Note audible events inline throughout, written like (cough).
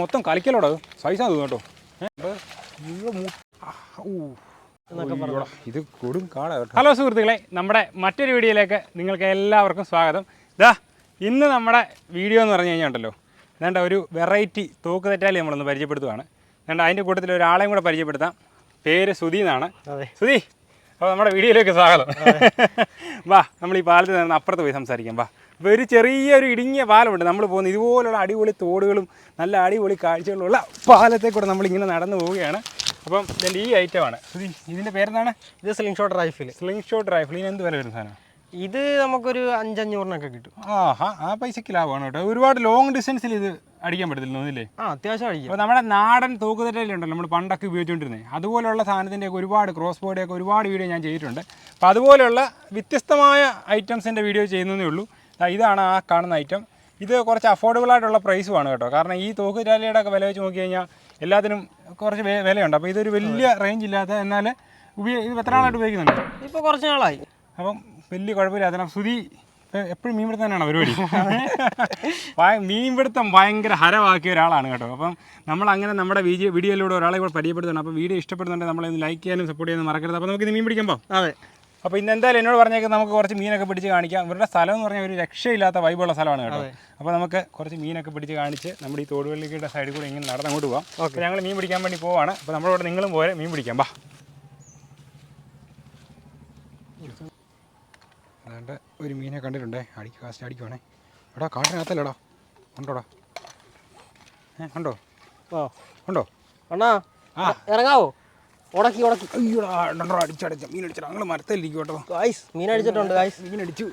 മൊത്തം കളിക്കലോടാ സൈസാണ് കേട്ടോ. ഇത്. കൊടും കാടാ കേട്ടോ. ഹലോ സുഹൃത്തുക്കളെ നമ്മുടെ മറ്റൊരു വീഡിയോയിലേക്ക് നിങ്ങൾക്ക് എല്ലാവർക്കും സ്വാഗതം. ഇതാ ഇന്ന് നമ്മുടെ വീഡിയോ എന്ന് പറഞ്ഞു കഴിഞ്ഞാൽ ഉണ്ടല്ലോ. വേണ്ട ഒരു വെറൈറ്റി തോക്ക് തെറ്റാലി നമ്മളൊന്ന് പരിചയപ്പെടുത്തുവാണ്. വേണ്ട അതിന്റെ കൂട്ടത്തിൽ ഒരാളെയും കൂടെ പരിചയപ്പെടുത്താം. പേര് സുധി എന്നാണ്. സുധി അപ്പോൾ നമ്മുടെ വീഡിയോയിലേക്ക് സ്വാഗതം. വാ നമ്മൾ ഈ പാലത്തിൽ നിന്ന് അപ്പുറത്ത് പോയി സംസാരിക്കാം. വാ. അപ്പോൾ ഒരു ചെറിയൊരു ഇടുങ്ങിയ പാലമുണ്ട്. നമ്മൾ പോകുന്നത് ഇതുപോലുള്ള അടിപൊളി തോടുകളും നല്ല അടിപൊളി കാഴ്ചകളുള്ള പാലത്തെ കൂടെ നമ്മളിങ്ങനെ നടന്നു പോവുകയാണ്. അപ്പം ഇതിന്റെ ഈ ഐറ്റമാണ് ഇത് ഇതിന്റെ പേരെന്താണ്? ഇത് slingshot rifle slingshot rifle ഇതിന് എന്ത് വില വരുന്ന സാധനം? ഇത് നമുക്കൊരു അഞ്ചഞ്ഞൂറിനൊക്കെ കിട്ടും. ആഹാ ആ പൈസക്ക് ലാഭമാണ് കേട്ടോ. ഒരുപാട് ലോങ് ഡിസ്റ്റൻസിൽ ഇത് അടിക്കാൻ പറ്റത്തില്ല ഒന്നില്ലേ ആ അത്യാവശ്യം അടിക്കും. അപ്പോൾ നമ്മുടെ നാടൻ തൂക്കുതട്ടലുണ്ടല്ലോ നമ്മൾ പണ്ടൊക്കെ ഉപയോഗിച്ചുകൊണ്ടിരുന്നത് അതുപോലുള്ള സാധനത്തിന്റെ ഒരുപാട് ക്രോസ് ബോഡിയൊക്കെ ഒരുപാട് വീഡിയോ ഞാൻ ചെയ്തിട്ടുണ്ട്. അപ്പോൾ അതുപോലെയുള്ള വ്യത്യസ്തമായ ഐറ്റംസിന്റെ വീഡിയോ ചെയ്യുന്നതേ ഉള്ളൂ. ഇതാണ് ആ കാണുന്ന ഐറ്റം ഇത് കുറച്ച് അഫോർഡബിൾ ആയിട്ടുള്ള പ്രൈസുമാണ് കേട്ടോ. കാരണം ഈ തൂക്കുചാലിയുടെ ഒക്കെ വില വെച്ച് നോക്കി കഴിഞ്ഞാൽ എല്ലാത്തിനും കുറച്ച് വിലയുണ്ട്. അപ്പോൾ ഇതൊരു വലിയ റേഞ്ച് ഇല്ലാത്ത എന്നാൽ ഉപയോഗ ഇത് എത്ര നാളായിട്ട് ഉപയോഗിക്കുന്നുണ്ട്? ഇപ്പോൾ കുറച്ച് നാളായി അപ്പം വലിയ കുഴപ്പമില്ല. അതിനെ സ്തുതി എപ്പോഴും മീൻ പിടുത്തനാണ് പരിപാടി. മീൻ പിടുത്തം ഭയങ്കര ഹരമാക്കിയ ഒരാളാണ് കേട്ടോ. അപ്പം നമ്മൾ അങ്ങനെ നമ്മുടെ വീഡിയോ വീഡിയോയിലൂടെ ഒരാളെ കൂടെ പരിചയപ്പെടുത്തണം അപ്പോൾ വീഡിയോ ഇഷ്ടപ്പെടുന്നുണ്ടെങ്കിൽ നമ്മളെ ലൈക്ക് ചെയ്യാനും സപ്പോർട്ട് ചെയ്യാനും മറക്കരുത്. അപ്പോൾ നമുക്ക് ഇത് മീൻ പിടിക്കാൻ പോകാം അതെ. അപ്പോൾ ഇന്ന് എന്തായാലും എന്നോട് പറഞ്ഞേക്ക് നമുക്ക് കുറച്ച് മീനൊക്കെ പിടിച്ച് കാണിക്കാം. ഇവരുടെ സ്ഥലം എന്ന് പറഞ്ഞാൽ ഒരു രക്ഷയില്ലാത്ത വൈബുള്ള സ്ഥലമാണ് കേട്ടോ. അപ്പോൾ നമുക്ക് കുറച്ച് മീനൊക്കെ പിടിച്ച് കാണിച്ച് നമ്മുടെ ഈ തോടുകളിലേക്കുള്ള സൈഡിൽ കൂടെ ഇങ്ങനെ നടന്ന് അങ്ങോട്ട് പോകാം ഓക്കെ ഞങ്ങൾ മീൻ പിടിക്കാൻ വേണ്ടി പോവാണ്. അപ്പോൾ നമ്മളോട് നിങ്ങളും പോരെ മീൻ പിടിക്കാം ബാ. അതുകൊണ്ട് ഒരു മീനെ കണ്ടിട്ടുണ്ടേ. അടിക്ക് കാസ്റ്റ് അടിക്കുവാണേ. എടാ കാട്ടിനകത്തല്ലേടാ. ഉണ്ടോടാ? ഏ ഉണ്ടോ ഓ ഉണ്ടോ? അണ്ണാ ആ. ഇറങ്ങാവോ? ഉടക്കി ഉടക്കി. അയ്യോടാ അടിച്ചടിച്ച. മീൻ അടിച്ചു ഞങ്ങൾ മരത്തിലിരിക്കും കേട്ടോ ഗായ്സ് മീൻ അടിച്ചിട്ടുണ്ട് ഗായ്സ് മീൻ അടിച്ചു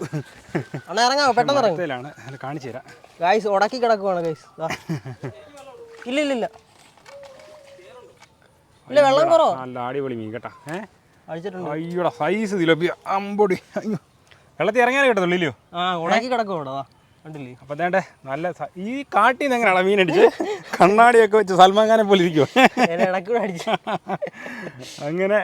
അണ്ണാ ഇറങ്ങാവോ? പെട്ടെന്ന് ഇറങ്ങാണ് അത് കാണിച്ചു തരാം. ഗായ്സ് ഉടക്കി കിടക്കുവാണ് ഗായ്സ് ഇല്ല ഇല്ല ഇല്ല. ഇല്ല വെള്ളം കുറവ്? നല്ല അടിപൊളി മീൻ കേട്ടാ. ഏ? അടിച്ചിട്ടുണ്ട്. അയ്യോടാ സൈസ് തിലപ്പിയ. അമ്പൊടി. അയ്യോ. വെള്ളത്തിൽ ഇറങ്ങാനേ കിട്ടത്തുള്ളൂ ഇല്ലയോ? ആ ഉണക്കി കിടക്കും ഇവിടെ കണ്ടില്ലേ? അപ്പം നല്ല ഈ കാട്ടിൽ നിന്ന് എങ്ങനെയാണോ മീൻ അടിച്ച്? കണ്ണാടിയൊക്കെ വെച്ച് സൽമാൻ ഖാനെ പോലെ കൂടെ അങ്ങനെ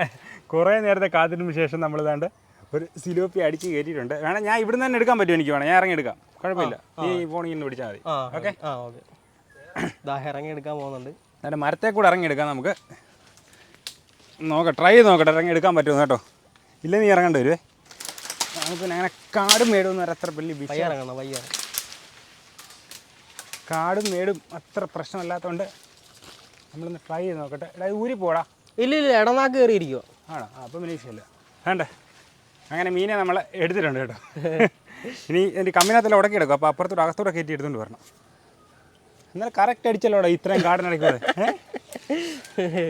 കുറേ നേരത്തെ കാത്തിനു ശേഷം നമ്മൾ ഇതാണ്ട് ഒരു സിലോപ്പി അടിച്ച് കയറ്റിയിട്ടുണ്ട്. വേണം ഞാൻ ഇവിടുന്ന് തന്നെ എടുക്കാൻ പറ്റുമോ എനിക്ക് വേണം? ഞാൻ ഇറങ്ങി എടുക്കാം. കുഴപ്പമില്ല. ഈ ഫോണിൽ നിന്ന് പിടിച്ചാൽ മതി. ആ ഓക്കെ? ആ ഓക്കെ. ഇറങ്ങി എടുക്കാൻ പോകുന്നുണ്ട്. നേരെ മരത്തെ കൂടെ ഇറങ്ങി എടുക്കാം നമുക്ക്. നോക്കാം ട്രൈ ചെയ്ത് നോക്കട്ടെ ഇറങ്ങി എടുക്കാൻ പറ്റുമോ കേട്ടോ. ഇല്ല നീ ഇറങ്ങേണ്ടി വരുവേ? നമുക്ക് പിന്നെ അങ്ങനെ കാടും മേടും എന്ന് അത്ര വലിയ പയ്യ വിഷയം ഇറങ്ങണം പയ്യ കാടും മേടും അത്ര പ്രശ്നമല്ലാത്തതുകൊണ്ട് നമ്മളൊന്ന് ട്രൈ ചെയ്ത് നോക്കട്ടെ. എടാ ഊരി പോടാ. ഇല്ല ഇല്ല ഇടനാക്ക് കയറിയിരിക്കുമോ ആണോ? ആ അപ്പം പിന്നെ വിഷയമില്ല വേണ്ടേ? അങ്ങനെ മീനെ നമ്മൾ എടുത്തിട്ടുണ്ട് കേട്ടോ. ഇനി എന്റെ കമ്മിനകത്തെല്ലാം ഉടക്കി എടുക്കും. അപ്പോൾ അപ്പുറത്തോട് അകത്തോടെ കയറ്റി എടുത്തുകൊണ്ട് വരണം. എന്നാൽ കറക്റ്റ് അടിച്ചല്ലോടാ ഇത്രയും കാടിനിടയ്ക്കൂടെ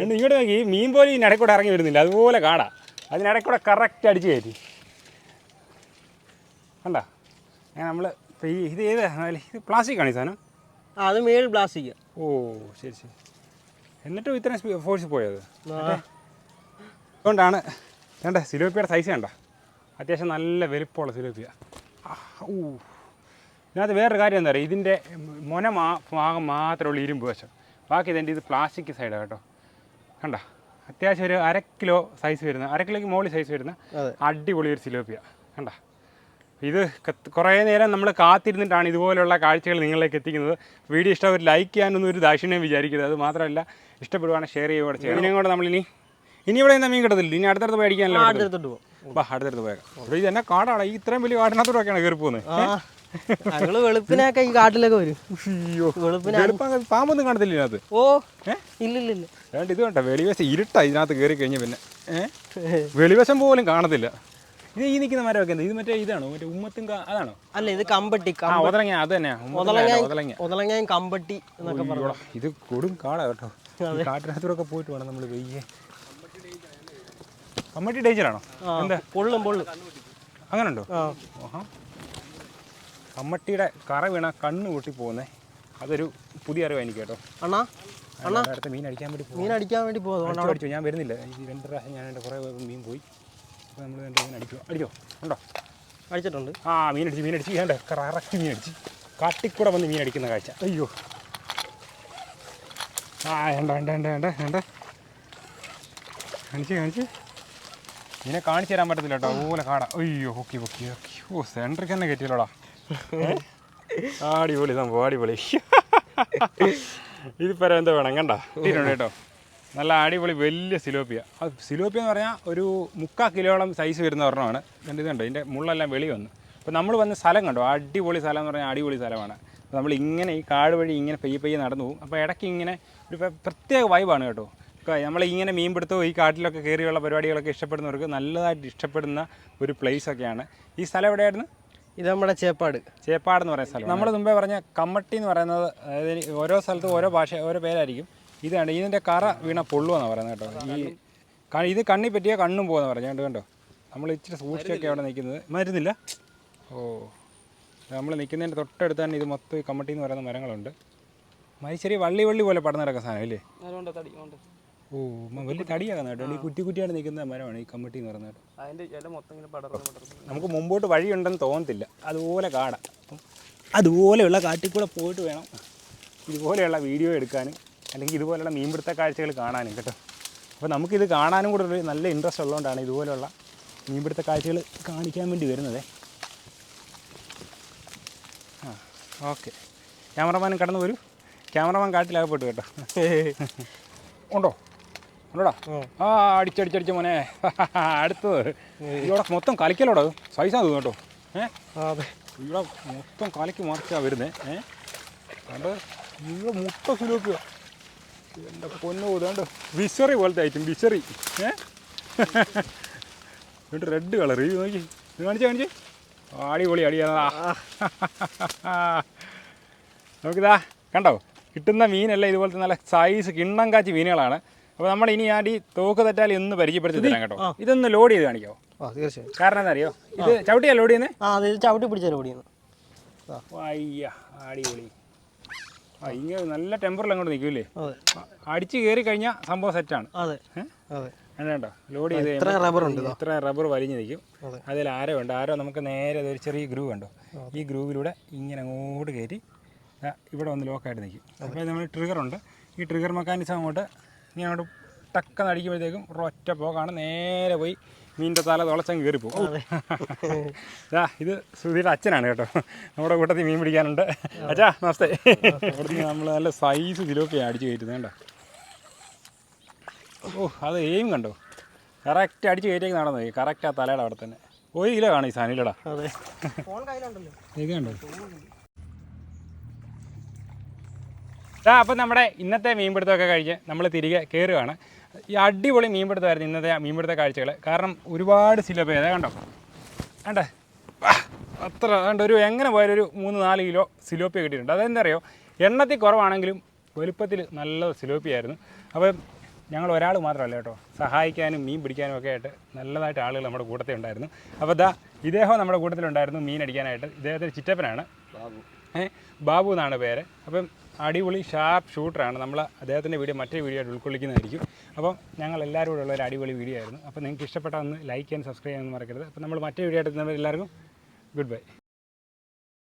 എന്നിട്ട് ഇങ്ങോട്ട് നോക്കി മീൻ പോലും ഇനി ഇടയ്ക്കൂടെ ഇറങ്ങി വരുന്നില്ല. അതുപോലെ കാടാ. അതിനിടയ്ക്കൂടെ കറക്റ്റ് അടിച്ച് കയറ്റി. കണ്ട? അങ്ങനെ നമ്മൾ ഇപ്പോൾ ഈ ഇത് ഏത്? ഇത് പ്ലാസ്റ്റിക് ആണ് ഈ സാധനം. ആ അത് മേൾ പ്ലാസ്റ്റിക് ഓ ശരി ശരി. എന്നിട്ടും ഇത്രയും ഫോഴ്സ് പോയത്? അതുകൊണ്ടാണ് വേണ്ട സിലോപ്പിയുടെ സൈസ് കണ്ട? അത്യാവശ്യം നല്ല വലിപ്പമുള്ള സിലോപ്പിയ. ഊ. ഇതിനകത്ത് വേറൊരു കാര്യം എന്താ പറയുക ഇതിന്റെ മൊന മാ ഭാഗം മാത്രമുള്ള ഇരുമ്പ് വശം. ബാക്കി ഇതിന്റെ ഇത് പ്ലാസ്റ്റിക് സൈഡാണ് കേട്ടോ. കണ്ട? അത്യാവശ്യം ഒരു അര കിലോ സൈസ് വരുന്ന അര കിലോയ്ക്ക് മോളി സൈസ് വരുന്ന അടിപൊളി ഒരു സിലോപ്പിയ. കണ്ട? ഇത് കുറേ നേരം നമ്മൾ കാത്തിരുന്നിട്ടാണ് ഇതുപോലുള്ള കാഴ്ചകൾ നിങ്ങളിലേക്ക് എത്തിക്കുന്നത്. വീഡിയോ ഇഷ്ടം ഒരു ലൈക്ക് ചെയ്യാനൊന്നും ഒരു ദാക്ഷിണ്യം വിചാരിക്കരുത്. അത് മാത്രമല്ല ഇഷ്ടപ്പെടുവാണെങ്കിൽ ഷെയർ ചെയ്യുക കൂടെ ചെയ്യണം ഇതിനെയും കൂടെ നമ്മളിനി ഇനി ഇവിടെ നിന്ന് മീൻ കിട്ടത്തില്ല. ഇനി അടുത്തടുത്ത് മേടിക്കാനല്ലോ അടുത്തടുത്ത് പോകും വാ അടുത്തടുത്ത് പോയേക്കാം. അപ്പോൾ ഇത് എന്നെ കാടാണ്. ഈ ഇത്രയും വലിയ കാടിനകത്തോടൊക്കെയാണ് കയറി പോകുന്നത് ആ ഞങ്ങൾ വെളുപ്പിനൊക്കെ ഈ കാട്ടിലൊക്കെ വരും. അയ്യോ പാമ്പൊന്നും കാണത്തില്ല ഇതിനകത്ത്. ഓ ഏ? ഇല്ല ഇല്ല ഇല്ല വേണ്ട ഇത് വേണ്ട. വെളിവശം ഇരുട്ടാ ഇതിനകത്ത് കയറി കഴിഞ്ഞ പിന്നെ. വെളിവശം പോലും കാണത്തില്ല. ഇത് ഈ നിൽക്കുന്ന മരമൊക്കെ എന്താ? ഇത് മറ്റേ ഇതാണോ? മറ്റേ ഉമ്മത്തും അതാണോ? അല്ല ഇത് കമ്പട്ടി ഒതലങ്ങ അത് ഒതലങ്ങ ഒതളങ്ങയും കമ്പട്ടി എന്നൊക്കെ പറഞ്ഞു. ഇത് കൊടും കാടാ കേട്ടോ. കാട്ടിനകത്തൂടെ പോയിട്ട് വേണം നമ്മൾ വെയ്യേ. കമ്പട്ടി ഡേഞ്ചറാണോ? ആണോ എന്താ? പൊള്ളും പൊള്ളും. അങ്ങനെ ഉണ്ടോ കമ്മട്ടിയുടെ കറ വീണ കണ്ണ് പൊട്ടി പോകുന്നേ. അതൊരു പുതിയ അറിവാണ് എനിക്ക് കേട്ടോ. അണ്ണാ അണ്ണാ അടുത്ത മീൻ അടിക്കാൻ വേണ്ടി മീൻ അടിക്കാൻ വേണ്ടി പോകും ഞാൻ വരുന്നില്ല. ഈ രണ്ട് പ്രാവശ്യം ഞാൻ കുറേ മീൻ പോയി. അപ്പോൾ നമ്മൾ രണ്ട് ഇങ്ങനെ അടിക്കുക അടിക്കോ? ഉണ്ടോ അടിച്ചിട്ടുണ്ട്. ആ മീൻ അടിച്ച് ഞാൻ കറക്റ്റ് മീൻ അടിച്ച്. കാട്ടിക്കൂടെ വന്ന് മീൻ അടിക്കുന്ന കാഴ്ച. അയ്യോ. ആ വേണ്ട വേണ്ട വേണ്ട വേണ്ട വേണ്ട. കാണിച്ച് കാണിച്ച്. ഇതിനെ കാണിച്ചു തരാൻ പറ്റത്തില്ല കേട്ടോ. അതുപോലെ കാടാ. അയ്യോ ഓക്കെ ഓക്കെ ഓക്കെ ഓ സെന്ററിൽ തന്നെ കയറ്റിയല്ലോടാ. അടിപൊളി സംഭവം അടിപൊളി. (laughs) ഇതിപ്പോൾ എന്താ വേണം കണ്ട? കേട്ടോ. നല്ല അടിപൊളി വലിയ സിലോപ്പിയ. ആ സിലോപ്പിയ എന്ന് പറഞ്ഞാൽ ഒരു മുക്കാൽ കിലോളം സൈസ് വരുന്ന ഒരെണ്ണമാണ്. കണ്ടു ഇതുണ്ട്. ഇതിന്റെ മുള്ളെല്ലാം വെളി വന്നു. അപ്പോൾ നമ്മൾ വന്ന സ്ഥലം കണ്ടോ? അടിപൊളി സ്ഥലം എന്ന് പറഞ്ഞാൽ അടിപൊളി സ്ഥലമാണ്. അപ്പോൾ നമ്മൾ ഇങ്ങനെ ഈ കാട് വഴി ഇങ്ങനെ പെയ്യെ പെയ്യെ നടന്നു പോകും. അപ്പോൾ ഇടയ്ക്ക് ഇങ്ങനെ ഒരു പ്ര- പ്രത്യേക വൈബാണ് കേട്ടോ. നമ്മൾ ഇങ്ങനെ മീൻ പിടുത്തവും ഈ കാട്ടിലൊക്കെ കയറിയുള്ള പരിപാടികളൊക്കെ ഇഷ്ടപ്പെടുന്നവർക്ക് നല്ലതായിട്ട് ഇഷ്ടപ്പെടുന്ന ഒരു place ഒക്കെയാണ്. ഈ സ്ഥലം എവിടെയായിരുന്നു? ഇത് നമ്മുടെ ചേപ്പാട്. ചേപ്പാട് എന്ന് പറയുന്ന സ്ഥലം നമ്മൾ മുമ്പേ പറഞ്ഞ കമ്മട്ടി എന്ന് പറയുന്നത് അതായത് ഓരോ സ്ഥലത്തും ഓരോ ഭാഷ ഓരോ പേരായിരിക്കും. ഇതാണ് ഇതിന്റെ കറ വീണ പൊള്ളുവെന്ന് പറയുന്നത് കേട്ടോ. ഈ ഇത് കണ്ണി പറ്റിയ കണ്ണും പോകുന്ന പറഞ്ഞു കണ്ടോ നമ്മൾ ഇച്ചിരി സൂക്ഷിച്ചൊക്കെ അവിടെ നിൽക്കുന്നത്. മരുന്നില്ല? ഓ നമ്മൾ നിൽക്കുന്നതിന്റെ തൊട്ടടുത്ത് തന്നെ ഇത് മൊത്തം ഈ കമ്മട്ടി എന്ന് പറയുന്ന മരങ്ങളുണ്ട്. മരിച്ചെറിയ വള്ളി വള്ളി പോലെ പടന്ന് കിടക്കുന്ന സാധനം അല്ലേ? അതുകൊണ്ട് തടി കൊണ്ട് ഓ മ- വലിയ തടിയാകുന്ന കേട്ടോ. ഈ കുറ്റി കുറ്റിയാണ് നിൽക്കുന്ന മരമാണ് ഈ കമ്മട്ടി എന്ന് പറയുന്നത് കേട്ടോ. അതിന്റെ ഇല മൊത്തം ഇങ്ങനെ പടർന്ന് പടർന്ന്. നമുക്ക് മുമ്പോട്ട് വഴിയുണ്ടെന്ന് തോന്നത്തില്ല. അതുപോലെ കാടാം. അതുപോലെയുള്ള കാട്ടിൽ കൂടെ പോയിട്ട് വേണം. ഇതുപോലെയുള്ള വീഡിയോ എടുക്കാനും. അല്ലെങ്കിൽ ഇതുപോലെയുള്ള മീൻപിടുത്ത കാഴ്ചകൾ കാണാനും കേട്ടോ. അപ്പോൾ നമുക്കിത് കാണാനും കൂടെ ഒരു നല്ല ഇൻട്രസ്റ്റ് ഉള്ളതുകൊണ്ടാണ് ഇതുപോലെയുള്ള മീൻപിടുത്ത കാഴ്ചകൾ കാണിക്കാൻ വേണ്ടി വരുന്നത്. ആ ഓക്കെ ക്യാമറമാനും കടന്നു വരൂ. ക്യാമറമാൻ കാട്ടിലാകപ്പെട്ടു കേട്ടോ. ഉണ്ടോ? ഉണ്ടോടാ? ആ. അടിച്ചടിച്ചടിച്ച മോനെ. (laughs) അടുത്തത്. ഇവിടെ മൊത്തം കലിക്കലോടാ സൈസാണ് തോന്നും കേട്ടോ. ഏ? ആ അതെ. ഇവിടെ മൊത്തം കളിക്ക് മറിച്ചാണ് വരുന്നത് ഏ? കണ്ട്? ഇവിടെ മുട്ട സുലോക്കുക എന്റെ പൊന്നു വിശറി പോലത്തെ ഐറ്റം വിശറി ഏ? എന്നിട്ട് റെഡ് കളർ ഈ നോക്കി. ഇത് കാണിച്ചേ കാണിച്ചേ? അടിപൊളി അടിയാ (laughs) നമുക്കിതാ കണ്ടോ? കിട്ടുന്ന മീനല്ല ഇതുപോലത്തെ നല്ല സൈസ് കിണ്ണം കാച്ചി മീനുകളാണ്. അപ്പോൾ നമ്മൾ ഇനി ആ ഈ തോക്ക് തെറ്റാൽ ഇന്ന് പരിചയപ്പെടുത്തി തരാം കേട്ടോ. ഇതൊന്ന് ലോഡ് ചെയ്ത് കാണിക്കോ. തീർച്ചയായും. കാരണം എന്താ അറിയോ? ഇത് ചവിട്ടിയാ ലോഡ് ചെയ്യുന്നത് ആ ചവിട്ടി പിടിച്ചാൽ ലോഡ് അയ്യ അടിപൊളി. ഇങ്ങനെ നല്ല ടെമ്പറിൽ അങ്ങോട്ട് നിൽക്കൂലേ അടിച്ചു കയറി കഴിഞ്ഞാൽ സംഭവം സെറ്റാണ് അതെ. അതെ. വേണ്ട ലോഡ് ചെയ്ത് ഇത്ര റബ്ബർ ഉണ്ട്? ഇത്ര റബ്ബർ വലിഞ്ഞു നിൽക്കും. അതെ. അതിൽ ആരോ ഉണ്ട്. ആരോ നമുക്ക് നേരെ ഒരു ചെറിയ ഗ്രൂവ് ഉണ്ടോ ഈ ഗ്രൂവിലൂടെ ഇങ്ങനെ അങ്ങോട്ട് കയറ്റി ഇവിടെ വന്ന് ലോക്കായിട്ട് നിൽക്കും. അപ്പോൾ നമ്മൾ ട്രിഗർ ഉണ്ട്. ഈ ട്രിഗർ മെക്കാനിസം അങ്ങോട്ട് ഇങ്ങനെ അങ്ങോട്ട് ടക്ക അടിക്കുമ്പോഴത്തേക്കും ഒറ്റ പോക്കാണ്. നേരെ പോയി മീനിന്റെ തല തുളച്ചങ്ങ് കയറിപ്പോകും ഇതാ ഇത് ശ്രുതിയുടെ അച്ഛനാണ് കേട്ടോ. നമ്മുടെ കൂട്ടത്തിൽ മീൻ പിടിക്കാനുണ്ട്. അച്ഛാ നമസ്തേ. അവിടുന്ന് നമ്മൾ നല്ല സൈസ് ഇതിലൊക്കെ അടിച്ച് കയറ്റുന്നത് കേട്ടോ ഓ അത് എയിം കണ്ടോ? കറക്റ്റ് അടിച്ച് കയറ്റിയൊക്കെ നടന്നു? കറക്റ്റ് ആ തലയുടെ അവിടെ തന്നെ. ഒരു കിലോ കാണും ഈ സാധനം ഫോൺ കയ്യിലുണ്ടല്ലോ ഇത് കണ്ടോ? ആ അപ്പം നമ്മുടെ ഇന്നത്തെ മീൻപിടുത്തമൊക്കെ കഴിഞ്ഞ് നമ്മൾ തിരികെ കയറുകയാണ് ഈ അടിപൊളി മീൻപിടുത്തമായിരുന്നു ഇന്നത്തെ മീൻപിടുത്ത കാഴ്ചകൾ. കാരണം ഒരുപാട് സിലബേ ഏതാ കണ്ടോ? കണ്ടേ? വാ, അത്ര വേണ്ട ഒരു എങ്ങനെ പോയാലും ഒരു മൂന്ന് നാല് കിലോ സിലോപ്പിയ കിട്ടിയിട്ടുണ്ട്. അതെന്താ അറിയോ എണ്ണത്തിൽ കുറവാണെങ്കിലും വലുപ്പത്തിൽ നല്ല സിലോപ്പിയായിരുന്നു. അപ്പം ഞങ്ങൾ ഒരാൾ മാത്രമല്ല കേട്ടോ. സഹായിക്കാനും മീൻ പിടിക്കാനും ഒക്കെ ആയിട്ട് നല്ലതായിട്ട് ആളുകൾ നമ്മുടെ കൂട്ടത്തിൽ ഉണ്ടായിരുന്നു. അപ്പോൾ ദാ ഇദ്ദേഹം നമ്മുടെ കൂട്ടത്തിലുണ്ടായിരുന്നു മീൻ അടിക്കാനായിട്ട്. ഇദ്ദേഹത്തിന് ചിറ്റപ്പനാണ്. ഏ ബാബു എന്നാണ് പേര്. അപ്പം അടിപൊളി ഷാർപ്പ് ഷൂട്ടറാണ് നമ്മൾ അദ്ദേഹത്തിന്റെ വീഡിയോ മറ്റേ വീഡിയോ ആയിട്ട് ഉൾക്കൊള്ളിക്കുന്നതായിരിക്കും. അപ്പം ഞങ്ങൾ എല്ലാവരും കൂടെ ഉള്ള ഒരു അടിപൊളി വീഡിയോ ആയിരുന്നു. അപ്പോൾ നിങ്ങൾക്ക് ഇഷ്ടപ്പെട്ടാൽ ഒന്ന് ലൈക്ക് ചെയ്യാൻ സബ്സ്ക്രൈബ് ചെയ്യാൻ മറക്കരുത്. അപ്പോൾ നമ്മൾ മറ്റേ വീഡിയോ ആയിട്ട് എല്ലാവർക്കും ഗുഡ് ബൈ